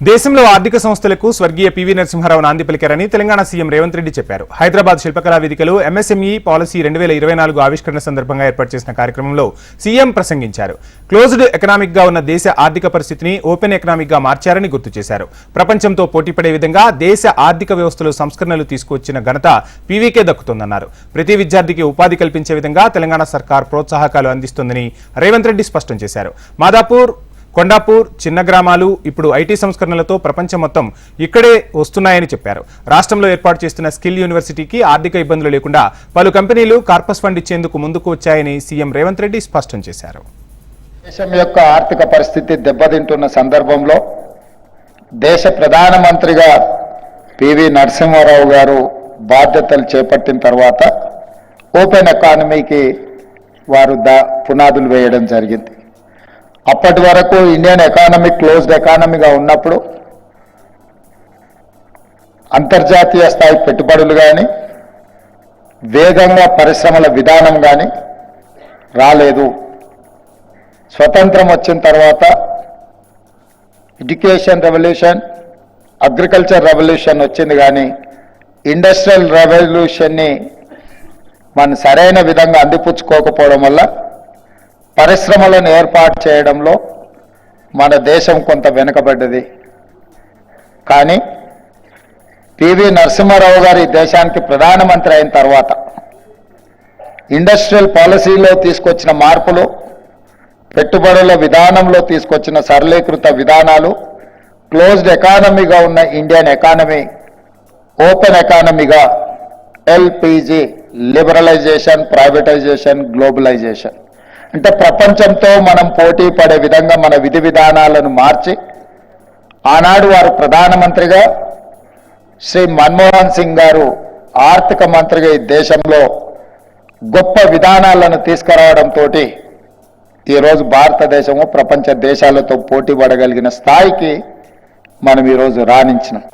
దేశంలో ఆర్థిక సంస్థలకు స్వర్గీయ పివి నరసింహారావు నాంది పలికారని తెలంగాణ సీఎం రేవంత్ రెడ్డి చెప్పారు. హైదరాబాద్ శిల్పకళా వేదికలో ఎంఎస్ఎంఈ పాలసీ రెండు వేల ఇరవై నాలుగు ఆవిష్కరణ సందర్భంగా ఏర్పాటు చేసిన కార్యక్రమంలో సీఎం ప్రసంగించారు. క్లోజ్డ్ ఎకనామిక్గా ఉన్న దేశ ఆర్థిక పరిస్థితిని ఓపెన్ ఎకనామిక్గా మార్చారని గుర్తు చేశారు. ప్రపంచంతో పోటీపడే విధంగా దేశ ఆర్థిక వ్యవస్థలో సంస్కరణలు తీసుకువచ్చిన ఘనత పీవీకే దక్కుతోందన్నారు. ప్రతి విద్యార్థికి ఉపాధి కల్పించే విధంగా తెలంగాణ సర్కార్ ప్రోత్సాహకాలు అందిస్తుందని రేవంత్ రెడ్డి స్పష్టం చేశారు. మాదాపూర్ కొండాపూర్ చిన్న గ్రామాలు ఇప్పుడు ఐటీ సంస్కరణలతో ప్రపంచం మొత్తం ఇక్కడే వస్తున్నాయని చెప్పారు. రాష్ట్రంలో ఏర్పాటు చేస్తున్న స్కిల్ యూనివర్సిటీకి ఆర్థిక ఇబ్బందులు లేకుండా పలు కంపెనీలు కార్పస్ ఫండ్ ఇచ్చేందుకు ముందుకు వచ్చాయని సీఎం రేవంత్ రెడ్డి స్పష్టం చేశారు. దేశం యొక్క ఆర్థిక పరిస్థితి దెబ్బతింటున్న సందర్భంలో దేశ ప్రధానమంత్రిగా పివి నరసింహారావు గారు బాధ్యతలు చేపట్టిన తర్వాత ఓపెన్ ఎకానమీకి వారు దా పునాదులు వేయడం జరిగింది. అప్పటి వరకు ఇండియన్ ఎకానమీ క్లోజ్డ్ ఎకానమీగా ఉన్నప్పుడు అంతర్జాతీయ స్థాయి పెట్టుబడులు కానీ వేగంగా పరిశ్రమల విధానం కానీ రాలేదు. స్వతంత్రం వచ్చిన తర్వాత ఎడ్యుకేషన్ రెవల్యూషన్ అగ్రికల్చర్ రెవల్యూషన్ వచ్చింది కానీ ఇండస్ట్రియల్ రెవల్యూషన్ని మనం సరైన విధంగా అందిపుచ్చుకోకపోవడం వల్ల పరిశ్రమలను ఏర్పాటు చేయడంలో మన దేశం కొంత వెనుకబడ్డది. కానీ పివి నరసింహారావు గారి దేశానికి ప్రధానమంత్రి అయిన తర్వాత ఇండస్ట్రియల్ పాలసీలో తీసుకొచ్చిన మార్పులు పెట్టుబడుల విధానంలో తీసుకొచ్చిన సరళీకృత విధానాలు క్లోజ్డ్ ఎకానమీగా ఉన్న ఇండియన్ ఎకానమీ ఓపెన్ ఎకానమీగా ఎల్పిజి లిబరలైజేషన్ ప్రైవేటైజేషన్ గ్లోబలైజేషన్. అంటే ప్రపంచంతో మనం పోటీ పడే విధంగా మన విధి విధానాలను మార్చి ఆనాడు వారు ప్రధానమంత్రిగా శ్రీ మన్మోహన్ సింగ్ గారు ఆర్థిక మంత్రిగా ఈ దేశంలో గొప్ప విధానాలను తీసుకురావడంతో ఈరోజు భారతదేశము ప్రపంచ దేశాలతో పోటీ పడగలిగిన స్థాయికి మనం ఈరోజు రాణించినాం.